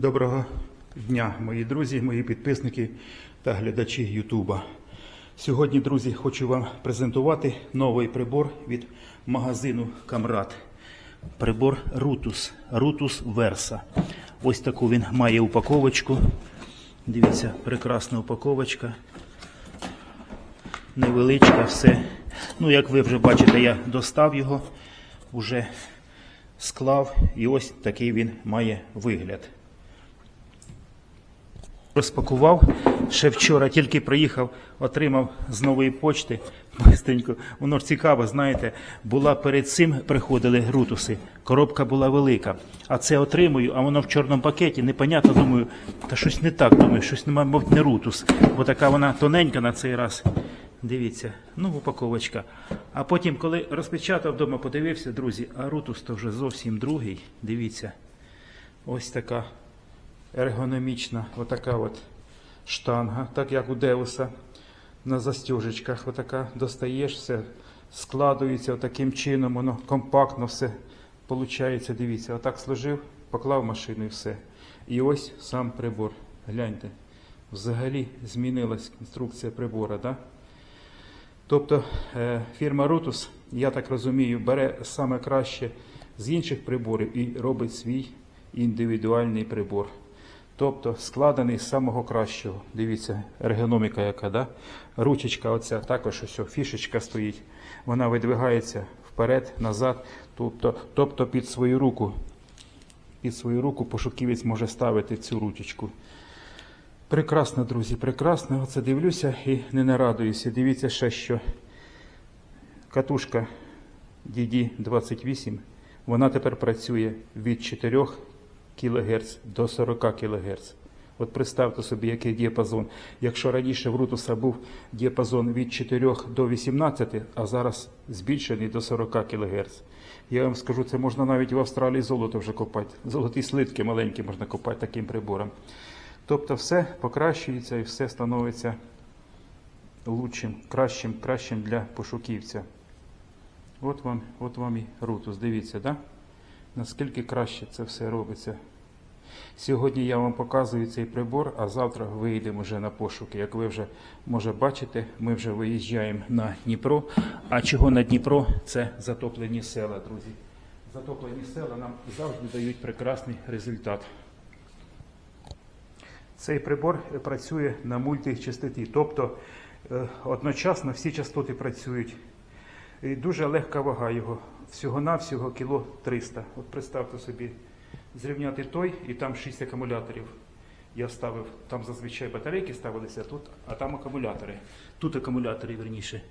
Доброго дня, мої друзі, мої підписники та глядачі Ютуба. Сьогодні, друзі, хочу вам презентувати новий прибор від магазину Камрад. Прибор Rutus, Rutus Versa. Ось таку він має упаковочку. Дивіться, прекрасна упаковочка. Невеличка, все. Ну, як ви вже бачите, я достав його, вже склав, і ось такий він має вигляд. Розпакував. Ще вчора тільки приїхав, отримав з нової почти. Бистренько. Воно ж цікаво, знаєте, була перед цим приходили грутуси. Коробка була велика. А це отримую, а воно в чорному пакеті. Непонятно, думаю, та щось не так, думаю, щось немає, мабуть, не рутус. Бо така вона тоненька на цей раз. Дивіться, ну упаковочка. А потім, коли розпечатав вдома, подивився, друзі, а рутус то вже зовсім другий. Дивіться. Ось така ергономічна, отака от штанга, так як у Деуса на застіжечках. Отака достаєш, все складується таким чином, воно компактно все получається. Дивіться, отак сложив, поклав машину і все. І ось сам прибор. Гляньте, взагалі змінилась конструкція прибора. Да? Тобто е, фірма Rutus, я так розумію, бере саме краще з інших приборів і робить свій індивідуальний прибор. Тобто складений з самого кращого. Дивіться, ергономіка яка, да? ручечка оця, також ось фішечка стоїть. Вона видвигається вперед, назад, тобто, тобто під свою руку. Під свою руку пошуківець може ставити цю ручечку. Прекрасно, друзі, прекрасно. Оце дивлюся і не нарадуюся. Дивіться ще, що катушка DD28, вона тепер працює від 4 кГц до 40 кГц. От представте собі, який діапазон. Якщо раніше в Рутуса був діапазон від 4 до 18, а зараз збільшений до 40 кГц. Я вам скажу, це можна навіть в Австралії золото вже копати. Золоті слитки маленькі можна копати таким прибором. Тобто все покращується і все становиться лучшим, кращим, кращим для пошуківця. От вам, от вам і рутус. Дивіться, да? наскільки краще це все робиться. Сьогодні я вам показую цей прибор, а завтра вийдемо вже на пошуки. Як ви вже може бачите, ми вже виїжджаємо на Дніпро. А чого на Дніпро? Це затоплені села, друзі. Затоплені села нам завжди дають прекрасний результат. Цей прибор працює на мультичастоті, тобто е, одночасно всі частоти працюють. І дуже легка вага його, всього-навсього кіло 300. От представте собі, зрівняти той і там 6 акумуляторів. Я ставив, там зазвичай батарейки ставилися, тут, а там акумулятори. Тут акумулятори, верніше.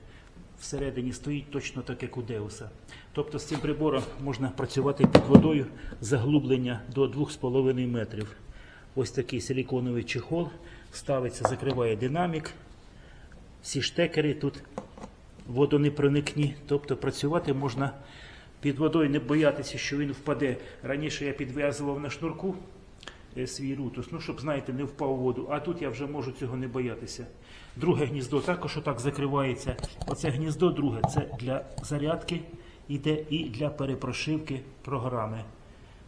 Всередині стоїть точно так, як у Деуса. Тобто з цим прибором можна працювати під водою заглублення до 2,5 метрів. Ось такий силіконовий чехол ставиться, закриває динамік. Всі штекери тут водонепроникні. Тобто працювати можна під водою, не боятися, що він впаде. Раніше я підв'язував на шнурку е, свій рутус, ну, щоб, знаєте, не впав у воду. А тут я вже можу цього не боятися. Друге гніздо також отак закривається. Оце гніздо друге це для зарядки іде і для перепрошивки програми.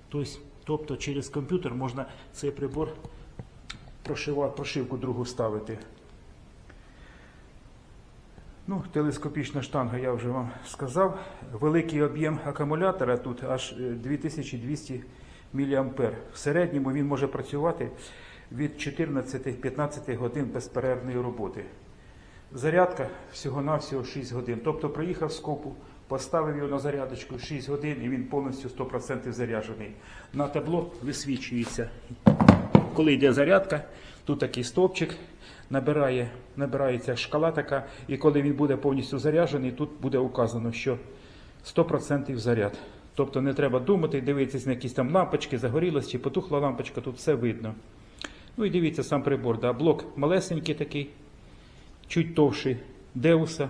Тобто, тобто через комп'ютер можна цей прибор прошивку другу ставити. Ну, телескопічна штанга, я вже вам сказав. Великий об'єм акумулятора тут аж е, 2200 мА. В середньому він може працювати від 14-15 годин безперервної роботи. Зарядка всього-навсього 6 годин. Тобто приїхав з копу, поставив його на зарядочку 6 годин і він повністю 100% заряджений. На табло висвічується. Коли йде зарядка, тут такий стовпчик, набирає, набирається шкала така, і коли він буде повністю заряджений, тут буде указано, що 100% заряд. Тобто не треба думати, дивитися на якісь там лампочки, загорілась чи потухла лампочка, тут все видно. Ну і дивіться сам прибор. Да? Блок малесенький такий, чуть товший Деуса.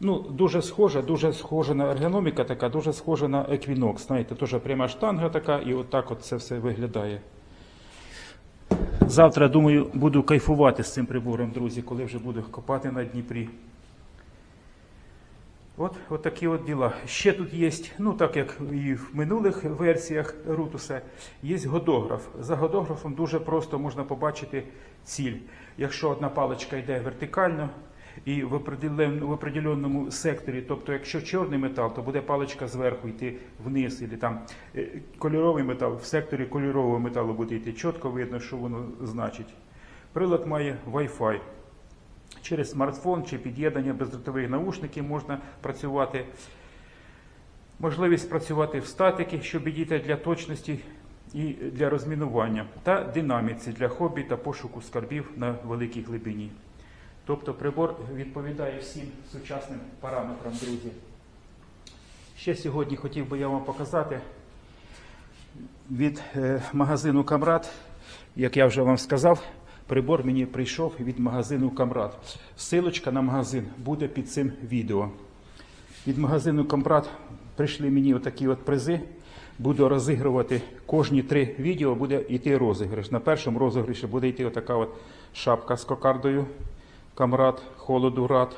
Ну, дуже схожа, дуже схожа на ергономіка така, дуже схожа на Equinox. Знаєте, теж пряма штанга така, і отак от це все виглядає. Завтра, думаю, буду кайфувати з цим прибором, друзі, коли вже буду копати на Дніпрі. От, от такі от діла. Ще тут є, ну так як і в минулих версіях Рутуса, є годограф. За годографом дуже просто можна побачити ціль. Якщо одна паличка йде вертикально і в определен- в определеному секторі, тобто якщо чорний метал, то буде паличка зверху йти вниз, і там е, кольоровий метал, в секторі кольорового металу буде йти чітко видно, що воно значить. Прилад має Wi-Fi. Через смартфон чи під'єднання бездротових наушників можна працювати. Можливість працювати в статикі, що підійде для точності і для розмінування, та динаміці для хобі та пошуку скарбів на великій глибині. Тобто прибор відповідає всім сучасним параметрам, друзі. Ще сьогодні хотів би я вам показати від е, магазину Камрад, як я вже вам сказав, прибор мені прийшов від магазину Камрад. Силочка на магазин буде під цим відео. Від магазину Камрад прийшли мені отакі от призи. Буду розігрувати кожні три відео, буде йти розіграш. На першому розіграші буде йти отака от шапка з кокардою Камрад, холоду рад.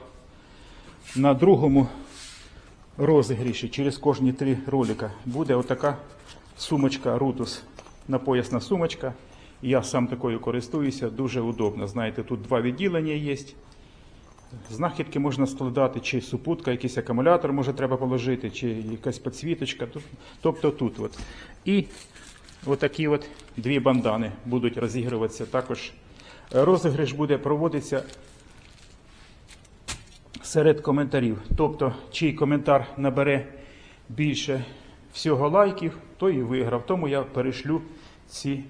На другому розігріші через кожні три ролика буде отака сумочка Rutus, напоясна сумочка. Я сам такою користуюся, дуже удобно. Знаєте, тут два відділення є. Знахідки можна складати, чи супутка, якийсь акумулятор може треба положити, чи якась підсвіточка. Тобто тут. От. І отакі от дві бандани будуть розігруватися також. Розіграш буде проводитися серед коментарів. Тобто, чий коментар набере більше всього лайків, той і виграв. Тому я перешлю ці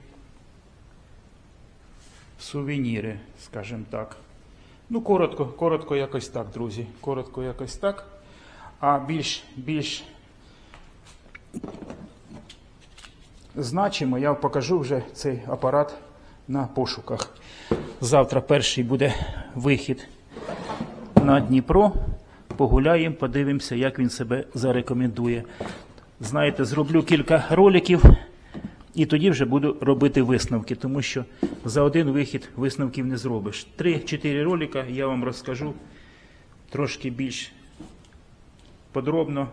сувеніри, скажімо так. Ну, коротко, коротко якось так, друзі. Коротко якось так. А більш, більш значимо, я покажу вже цей апарат на пошуках. Завтра перший буде вихід на Дніпро. Погуляємо, подивимося, як він себе зарекомендує. Знаєте, зроблю кілька роликів і тоді вже буду робити висновки, тому що за один вихід висновків не зробиш. Три-чотири ролика я вам розкажу трошки більш подробно,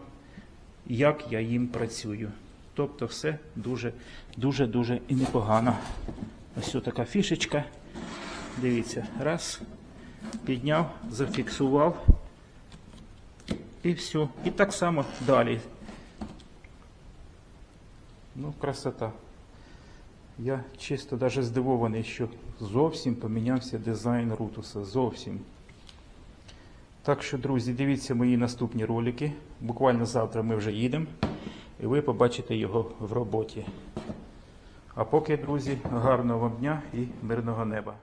як я їм працюю. Тобто все дуже, дуже, дуже і непогано. Ось така фішечка. Дивіться, раз, підняв, зафіксував. І все. І так само далі. Ну, красота. Я чисто даже здивований, що зовсім помінявся дизайн Рутуса. Зовсім. Так що, друзі, дивіться мої наступні ролики. Буквально завтра ми вже їдемо, і ви побачите його в роботі. А поки, друзі, гарного вам дня і мирного неба.